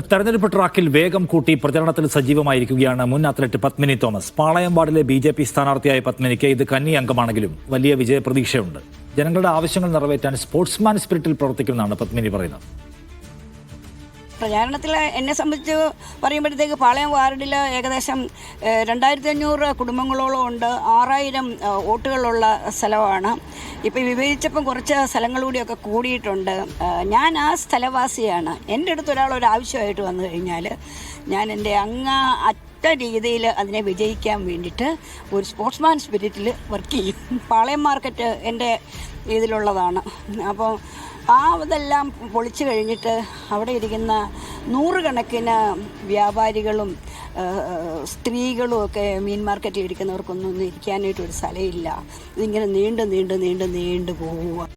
തെരഞ്ഞെടുപ്പ് ട്രാക്കിൽ വേഗം കൂട്ടി പ്രചരണത്തിൽ സജീവമായിരിക്കുകയാണ് മുൻ അത്ലറ്റ് പത്മിനി തോമസ്. പാളയം വാർഡിലെ ബി ജെ പി സ്ഥാനാർത്ഥിയായ പത്മിനിക്ക് ഇത് കന്നി അംഗമാണെങ്കിലും വലിയ വിജയപ്രതീക്ഷയുണ്ട്. ജനങ്ങളുടെ ആവശ്യങ്ങൾ നിറവേറ്റാൻ സ്പോർട്സ്മാൻ സ്പിരിറ്റിൽ പ്രവർത്തിക്കുമെന്നാണ് പത്മിനി പറയുന്നത്. പ്രചാരണത്തിൽ എന്നെ സംബന്ധിച്ച് പറയുമ്പോഴത്തേക്ക് പാളയം വാർഡിൽ ഏകദേശം രണ്ടായിരത്തി അഞ്ഞൂറ് കുടുംബങ്ങളോളം ഉണ്ട്. ആറായിരം വോട്ടുകളുള്ള സ്ഥലമാണ്. ഇപ്പോൾ വിഭജിച്ചപ്പം കുറച്ച് സ്ഥലങ്ങൾ കൂടിയൊക്കെ കൂടിയിട്ടുണ്ട്. ഞാൻ ആ സ്ഥലവാസിയാണ്. എന്റെ അടുത്ത് ഒരാൾ ഒരു ആവശ്യമായിട്ട് വന്നു കഴിഞ്ഞാൽ ഞാൻ എന്റെ അങ്ങ അറ്റ രീതിയിൽ അതിനെ വിജയിക്കാൻ വേണ്ടിയിട്ട് ഒരു സ്പോർട്സ്മാൻ സ്പിരിറ്റിൽ വർക്ക് ചെയ്യും. പാളയം മാർക്കറ്റ് എന്റെ ഇതിലുള്ളതാണ്. അപ്പോൾ ആ ഇതെല്ലാം പൊളിച്ചു കഴിഞ്ഞിട്ട് അവിടെ ഇരിക്കുന്ന നൂറുകണക്കിന് വ്യാപാരികളും സ്ത്രീകളും ഒക്കെ മീൻ മാർക്കറ്റിൽ ഇരിക്കുന്നവർക്കൊന്നും ഇരിക്കാനായിട്ട് ഒരു സ്ഥലമില്ല. ഇതിങ്ങനെ നീണ്ടു നീണ്ടു നീണ്ടു നീണ്ടു പോവുക.